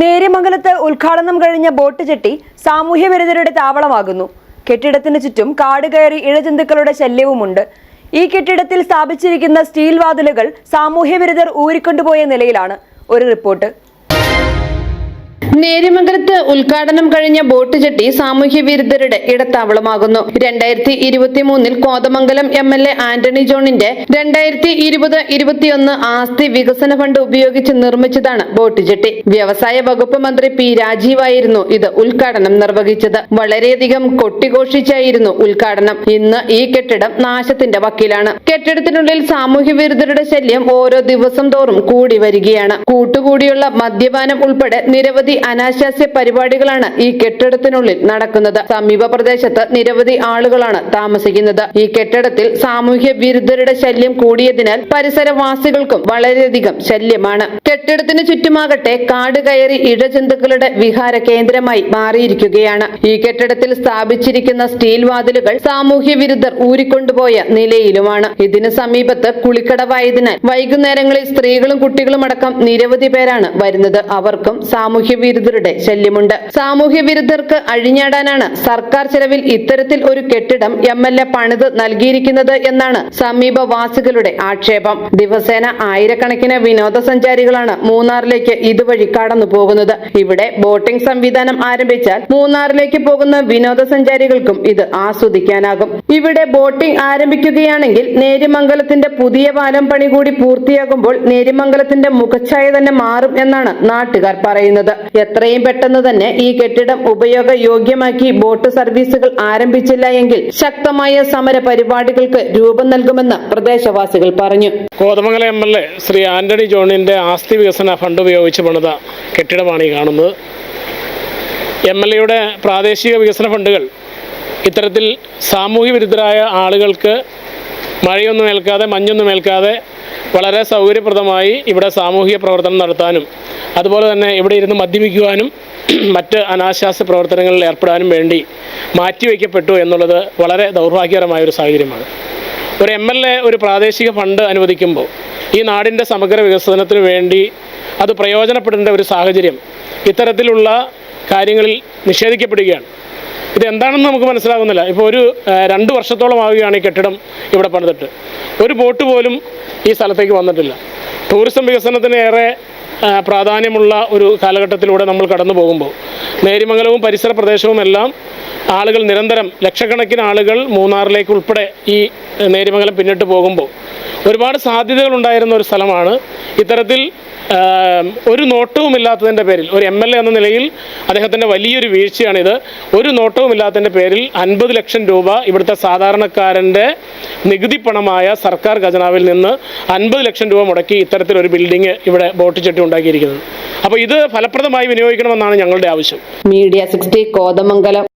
നേര്യമംഗലത്ത് ഉദ്ഘാടനം കഴിഞ്ഞ boat jetty സാമൂഹ്യ വിരുദ്ധരുടെ താവളമാകുന്നു. കെട്ടിടത്തിന് ചുറ്റും കാട് കയറി ഇഴജന്തുക്കളുടെ ശല്യവുമുണ്ട്. ഈ കെട്ടിടത്തിൽ സ്ഥാപിച്ചിരിക്കുന്ന സ്റ്റീൽ വാതിലുകൾ സാമൂഹ്യ വിരുദ്ധർ ഊരിക്കൊണ്ടുപോയ നിലയിലാണ്. ഒരു റിപ്പോർട്ട്. നേര്യമംഗലത്ത് ഉദ്ഘാടനം കഴിഞ്ഞ ബോട്ട് ജെട്ടി സാമൂഹ്യ വിരുദ്ധരുടെ ഇടത്താവളമാകുന്നു. രണ്ടായിരത്തി ഇരുപത്തി മൂന്നിൽ Kothamangalam M L A Antony ജോണിന്റെ രണ്ടായിരത്തി ഇരുപത് ഇരുപത്തിയൊന്ന് ആസ്തി വികസന ഫണ്ട് ഉപയോഗിച്ച് നിർമ്മിച്ചതാണ് ബോട്ട് ജെട്ടി. വ്യവസായ വകുപ്പ് മന്ത്രി പി രാജീവായിരുന്നു ഇത് ഉദ്ഘാടനം നിർവഹിച്ചത്. വളരെയധികം കൊട്ടിഘോഷിച്ചായിരുന്നു ഉദ്ഘാടനം. ഇന്ന് ഈ കെട്ടിടം നാശത്തിന്റെ വക്കിലാണ്. കെട്ടിടത്തിനുള്ളിൽ സാമൂഹ്യ വിരുദ്ധരുടെ ശല്യം ഓരോ ദിവസം തോറും കൂടി വരികയാണ്. കൂട്ടുകൂടിയുള്ള മദ്യപാനം ഉൾപ്പെടെ നിരവധി അനാശാസ്യ പരിപാടികളാണ് ഈ കെട്ടിടത്തിനുള്ളിൽ നടക്കുന്നത്. സമീപ പ്രദേശത്ത് നിരവധി ആളുകളാണ് താമസിക്കുന്നത്. ഈ കെട്ടിടത്തിൽ സാമൂഹ്യ വിരുദ്ധരുടെ ശല്യം കൂടിയതിനാൽ പരിസരവാസികൾക്കും വളരെയധികം ശല്യമാണ്. കെട്ടിടത്തിന് ചുറ്റുമാകട്ടെ കാട് കയറി ഇഴജന്തുക്കളുടെ വിഹാര കേന്ദ്രമായി മാറിയിരിക്കുകയാണ്. ഈ കെട്ടിടത്തിൽ സ്ഥാപിച്ചിരിക്കുന്ന സ്റ്റീൽ വാതിലുകൾ സാമൂഹ്യ വിരുദ്ധർ ഊരിക്കൊണ്ടുപോയ നിലയിലുമാണ്. ഇതിന് സമീപത്ത് കുളിക്കടവായതിനാൽ വൈകുന്നേരങ്ങളിൽ സ്ത്രീകളും കുട്ടികളും അടക്കം നിരവധി പേരാണ് വരുന്നത്. അവർക്കും സാമൂഹ്യ വിരുദ്ധരുടെ ശല്യമുണ്ട്. സാമൂഹ്യ വിരുദ്ധർക്ക് അഴിഞ്ഞാടാനാണ് സർക്കാർ ചെലവിൽ ഇത്തരത്തിൽ ഒരു കെട്ടിടം എം എൽ എ പണിത് നൽകിയിരിക്കുന്നത് എന്നാണ് സമീപവാസികളുടെ ആക്ഷേപം. ദിവസേന ആയിരക്കണക്കിന് വിനോദസഞ്ചാരികളാണ് മൂന്നാറിലേക്ക് ഇതുവഴി കടന്നു പോകുന്നത്. ഇവിടെ ബോട്ടിംഗ് സംവിധാനം ആരംഭിച്ചാൽ മൂന്നാറിലേക്ക് പോകുന്ന വിനോദസഞ്ചാരികൾക്കും ഇത് ആസ്വദിക്കാനാകും. ഇവിടെ ബോട്ടിംഗ് ആരംഭിക്കുകയാണെങ്കിൽ നേരിമംഗലത്തിന്റെ പുതിയ പാലം പണി കൂടി പൂർത്തിയാകുമ്പോൾ നേരിമംഗലത്തിന്റെ മുഖച്ഛായ തന്നെ മാറും എന്നാണ് നാട്ടുകാർ പറയുന്നത്. എത്രയും പെട്ടെന്ന് തന്നെ ഈ കെട്ടിടം ഉപയോഗയോഗ്യമാക്കി ബോട്ട് സർവീസുകൾ ആരംഭിച്ചില്ല എങ്കിൽ ശക്തമായ സമര പരിപാടികൾക്ക് രൂപം നൽകുമെന്ന് പ്രദേശവാസികൾ പറഞ്ഞു. Kothamangalam M L A Shri Antony ജോണിന്റെ ആസ്തി വികസന ഫണ്ട് ഉപയോഗിച്ച് പണിത കെട്ടിടമാണ് ഈ കാണുന്നത്. എം എൽ എയുടെ പ്രാദേശിക വികസന ഫണ്ടുകൾ ഇത്തരത്തിൽ സാമൂഹ്യ വിരുദ്ധരായ ആളുകൾക്ക് മഴയൊന്നും ഏൽക്കാതെ മഞ്ഞൊന്നും ഏൽക്കാതെ വളരെ സൗകര്യപ്രദമായി ഇവിടെ സാമൂഹിക പ്രവർത്തനം നടത്താനും അതുപോലെ തന്നെ ഇവിടെ ഇരുന്ന് മദ്യപിക്കുവാനും മറ്റ് അനാശാസ്യ പ്രവർത്തനങ്ങളിൽ ഏർപ്പെടാനും വേണ്ടി മാറ്റിവെക്കപ്പെട്ടു എന്നുള്ളത് വളരെ ദൗർഭാഗ്യകരമായ ഒരു സാഹചര്യമാണ്. ഒരു എം എൽ എ ഒരു പ്രാദേശിക ഫണ്ട് അനുവദിക്കുമ്പോൾ ഈ നാടിന്റെ സമഗ്ര വികസനത്തിന് വേണ്ടി അത് പ്രയോജനപ്പെടേണ്ട ഒരു സാഹചര്യം ഇത്തരത്തിലുള്ള കാര്യങ്ങളിൽ നിഷേധിക്കപ്പെടുകയാണ്. ഇത് എന്താണെന്ന് നമുക്ക് മനസ്സിലാകുന്നില്ല. ഇപ്പോൾ ഒരു രണ്ട് വർഷത്തോളം ആവുകയാണ് ഈ കെട്ടിടം ഇവിടെ പണിതിട്ട്. ഒരു ബോട്ട് പോലും ഈ സ്ഥലത്തേക്ക് വന്നിട്ടില്ല. ടൂറിസം വികസനത്തിന് ഏറെ പ്രാധാന്യമുള്ള ഒരു കാലഘട്ടത്തിലൂടെ നമ്മൾ കടന്നു പോകുമ്പോൾ നേരിമംഗലവും പരിസര പ്രദേശവുമെല്ലാം ആളുകൾ നിരന്തരം ലക്ഷക്കണക്കിന് ആളുകൾ മൂന്നാറിലേക്ക് ഉൾപ്പെടെ ഈ നേരിമംഗലം പിന്നിട്ട് പോകുമ്പോൾ ഒരുപാട് സാധ്യതകൾ ഉണ്ടായിരുന്ന ഒരു സ്ഥലമാണ്. ഇത്തരത്തിൽ ഒരു നോട്ടവും ഇല്ലാത്തതിന്റെ പേരിൽ ഒരു എം എൽ എ എന്ന നിലയിൽ അദ്ദേഹത്തിന്റെ വലിയൊരു വീഴ്ചയാണിത്. ഒരു നോട്ടവും ഇല്ലാത്തതിന്റെ പേരിൽ അൻപത് ലക്ഷം രൂപ ഇവിടുത്തെ സാധാരണക്കാരന്റെ നികുതി പണമായ സർക്കാർ ഖജനാവിൽ നിന്ന് അൻപത് ലക്ഷം രൂപ മുടക്കി ഇത്തരത്തിലൊരു ബിൽഡിംഗ് ഇവിടെ ബോട്ട് ചെട്ടി ഉണ്ടാക്കിയിരിക്കുന്നത്. അപ്പോൾ ഇത് ഫലപ്രദമായി വിനിയോഗിക്കണമെന്നാണ് ഞങ്ങളുടെ ആവശ്യം. Media sixty Kothamangalam.